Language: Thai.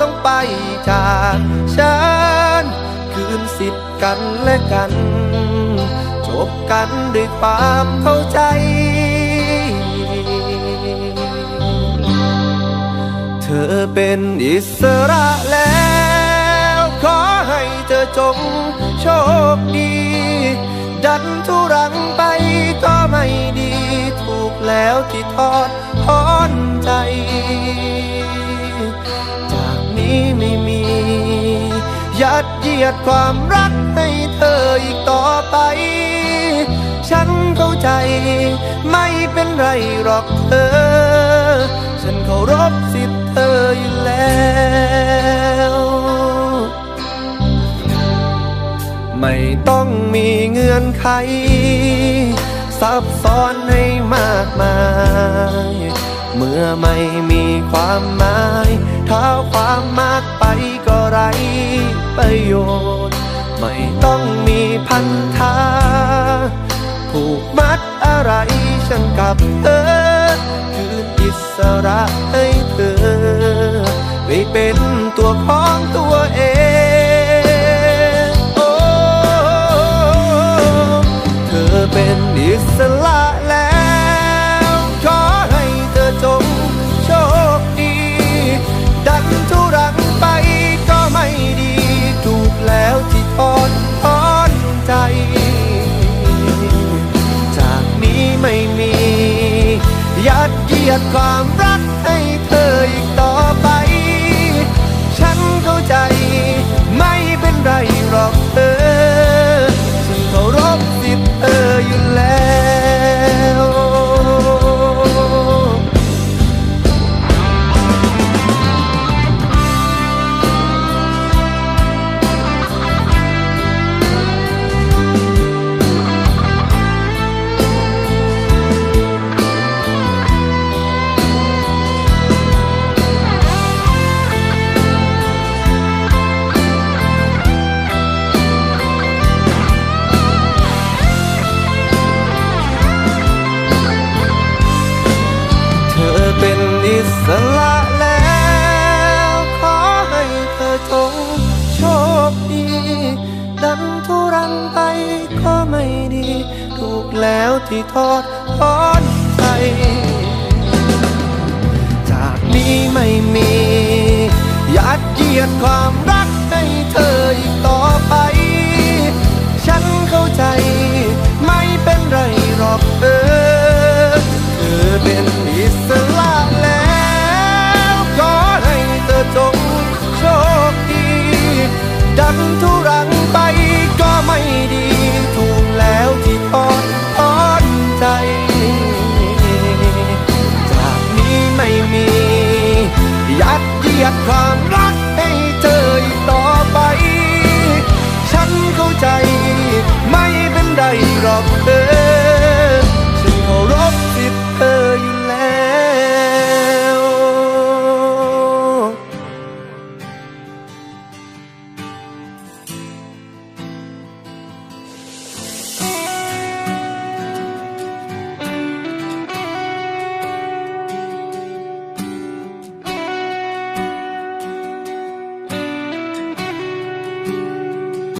ต้องไปจากฉัน คืนสิทธิ์กันและกัน จบกันด้วยความเข้าใจ เธอเป็นอิสระแล้ว ขอให้เธอจงโชคดี ดันทุรังไปก็ไม่ดี ถูกแล้วที่ทอดทอนใจ นี้ไม่มี ยัดเยียดความรักให้เธออีกต่อไป ฉันเข้าใจ ไม่เป็นไรหรอกเธอ ฉันเคารพสิทธิ์เธออยู่แล้วไม่ต้องมีเงื่อนไข ซับซ้อนให้มากมาย เมื่อไม่มีความหมายเท้าความมากไปก็ไรประโยชน์ ไม่ต้องมีพันธาผูกมัดอะไรฉันกับเธอ คืนอิสระให้เธอไปเป็นตัวของตัวเองโอ้เธอเป็นอิสระ ยัางไปก็ไม่ดี ถูกแล้วที่ทอดทอนไปจากนี้ไม่มียัดเยียดความรักในเธออีกต่อไป ฉันเข้าใจไม่เป็นไรหรอกเออเธอเป็นอิสระแล้วก็ให้เธอจงโชคดีดันทุรังไป ก็ไม่ดี